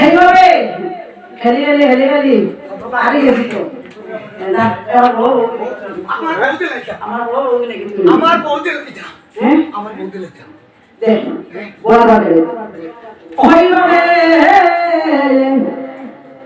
এইভাবে খেলি খেলি খেলি খেলি হারি গেছি তো না, আমার বউ আমার বউ বউ লেগে দিল। আমার বৌদি লেখা আমার বৌদি লেখা দেখ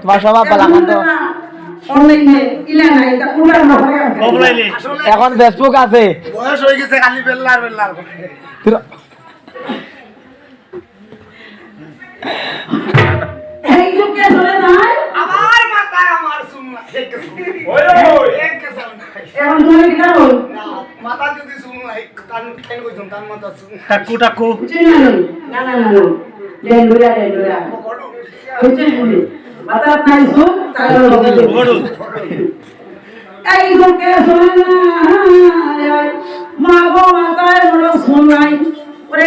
তোমার এখন ফেসবুক আছে বয়স হয়ে গেছে খালি বেল্লার বেল্লার করে তোর- আমার মাথায় আমার শুনলা এক এক না মাথা যদি শুনলা এক কান মাথা টাকু টাকু বড় মা গো মাতায় বড় শোনাই ওরে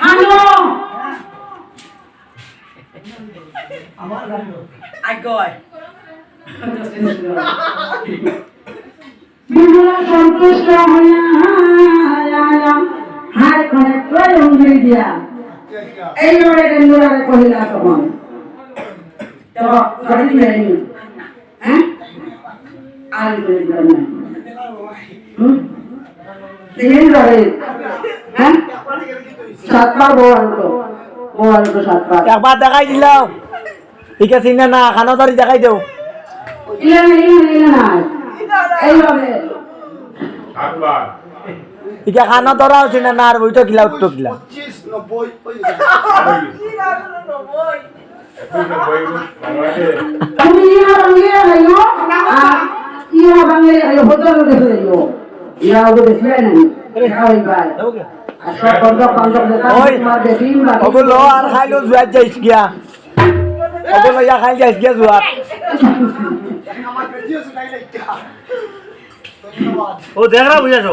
যা হ্যালো বিমলা সন্তুষ্ট হইয়া হাত করে করে উঙ্গলি দিয়া। এইভাবে ডেঙ্গুরারে কহিলা তখন। ঘরে হ্যাঁ? আর করে না। হুম? ঘরে হ্যাঁ সাতবার বউ আনলো। বউ আনলো সাতবার। একবার দেখাই দিলাও ঠিক আছে না না খানো দেখাই দেও। না না না ঠিক খানো ধরা হচ্ছে না না আর বইটা কিলা কিলা ইয়া বাংলা আইও ইয়া বাংলা আইও হোটেল দেখে ইয়া ওকে দেখলে না খাওয়াই পায় আর সব বন্ধ বন্ধ দেখা ওই। তোমার দেখি ওগুলো আর খাইলো জুয়ার যাইস গিয়া ওগুলো ইয়া খাই যাইস গিয়া জুয়ার আমার ভিডিও শুনাই লেখা ধন্যবাদ ও দেখরা বুঝাছো